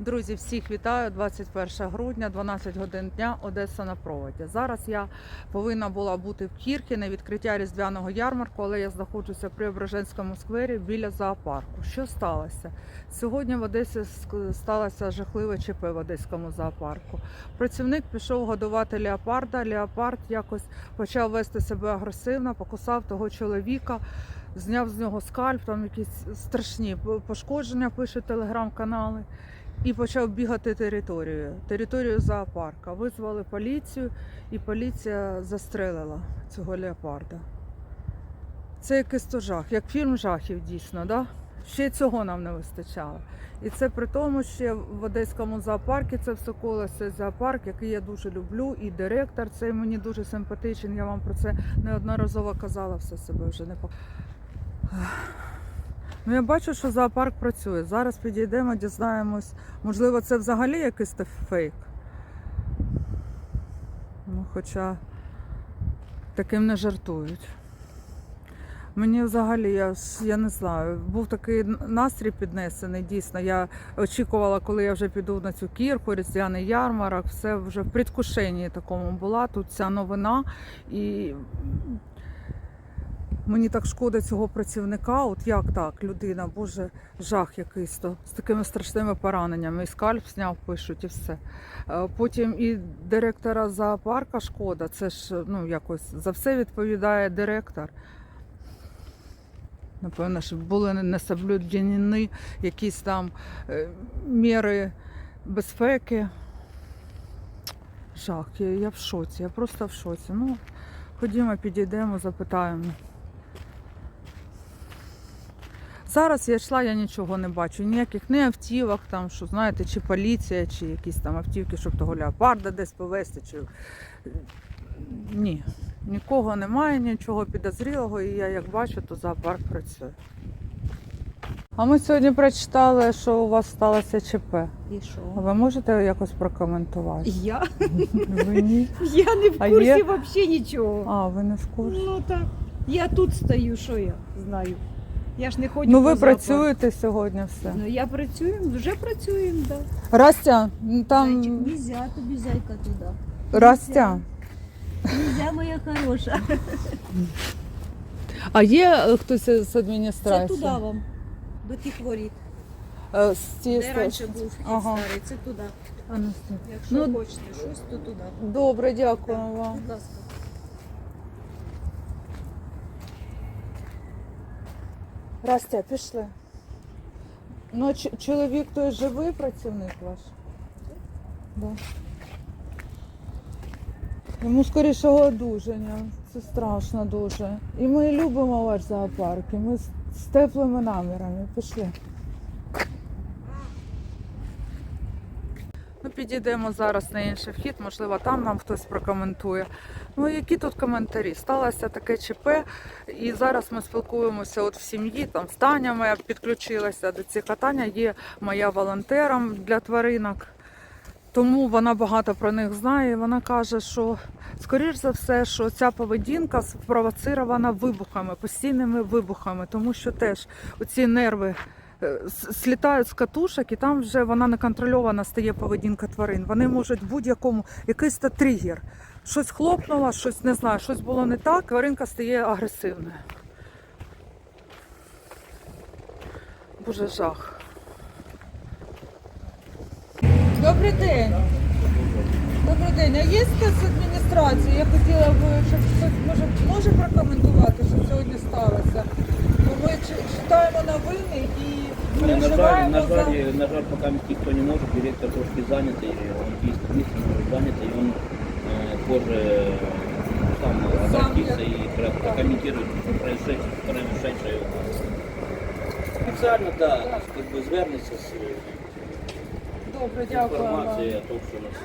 Друзі, всіх вітаю. 21 грудня, 12 годин дня, Одеса на проводі. Зараз я повинна була бути в Кіркі на відкриття різдвяного ярмарку, але я знаходжуся при Ображенському сквері біля зоопарку. Що сталося? Сьогодні в Одесі сталося жахливе ЧП в Одеському зоопарку. Працівник пішов годувати леопарда. Леопард якось почав вести себе агресивно, покусав того чоловіка. Зняв з нього скальп, там якісь страшні пошкодження, пишуть телеграм-канали і почав бігати територією, територію зоопарка. Визвали поліцію, і поліція застрелила цього леопарда. Це якийсь то жах, як фільм жахів дійсно, да? Ще цього нам не вистачало. І це при тому, що в Одеському зоопарку це все коло це зоопарк, який я дуже люблю, і директор цей мені дуже симпатичний. Я вам про це неодноразово казала, все себе вже не по. Ну, я бачу, що зоопарк працює. Зараз підійдемо, дізнаємось. Можливо, це взагалі якийсь фейк. Ну, хоча таким не жартують. Мені взагалі, я, я не знаю, був такий настрій піднесений, дійсно. Я очікувала, коли я вже піду на цю кірку, різдвяний ярмарок, все вже в предвкушенні такому була. Тут ця новина. І Мені так шкода цього працівника. От як так, людина, боже, жах якийсь то з такими страшними пораненнями. І скальп зняв, пишуть, і все. Е, Потім і директора зоопарка шкода. Це ж ну якось за все відповідає директор. Напевно, що були не соблюдені якісь там е, міри безпеки. Жах, я, в шоці, я просто в шоці. Ну, ходімо, підійдемо, запитаємо. Зараз я йшла, я нічого не бачу. Ніяких не автівок, там, що знаєте, чи поліція, чи якісь там автівки, щоб того леопарда десь повезти. Чи... Ні, нікого немає, нічого підозрілого, і я як бачу, то зоопарк працює. А ми сьогодні прочитали, що у вас сталося ЧП. І що? Ви можете якось прокоментувати? Я? Ви ні? Я не в А курсі є? взагалі нічого. А, ви не в курсі. Ну так. Я тут стою, що я знаю. Я ж не ходжу. Ну по ви зоопарку. працюєте сьогодні все. Ну я працюю, вже працюємо, так. Растя, ну, там Зайчик, нельзя тобі зайка туди. Растя. Нельзя, моя хороша. А є е, хтось з Це адміністрації? туди вам, до тих воріт. Е, З цієї Де сторони? раніше був вхід Ага. старий, це туди. А, ну. Якщо Ну, хочете щось, то туди. Добре, дякую вам. Будь ласка. Растя, пішли. Ну, чоловік той живий працівник ваш? Да. Йому скоріше одужання. Це страшно дуже. І ми любимо ваш зоопарк, і ми з теплими намірами. Пішли. Підійдемо зараз на інший вхід, можливо, там нам хтось прокоментує. Ну, які тут коментарі? Сталося таке ЧП, і зараз ми спілкуємося от в сім'ї. Там Таня моя підключилася до цієї катання, є моя волонтером для тваринок. Тому вона багато про них знає. Вона каже, що скоріш за все, що ця поведінка спровоцирована вибухами, постійними вибухами, тому що теж оці нерви слітають з катушок, і там вже вона неконтрольована стає поведінка тварин. Вони можуть будь-якому якийсь то тригер. Щось хлопнуло, щось не знаю, щось було не так, тваринка стає агресивною. Боже жах. Добрий день. Добрий день. А є з адміністрації? Я хотіла б, щоб хтось може, може прокоментувати, що сьогодні сталося Бо ми чи- читаємо новини і Ну, на жаль, переживаємо на за. жаль, на жаль, пока никто не может, директор трошки занятый, он есть место, но занятый, и он э, позже э, сам обратится и про- прокомментирует происшедшее, происшедшее у нас. Официально, да, как бы звернется с Добре, дякую вам. информацией о том, что у нас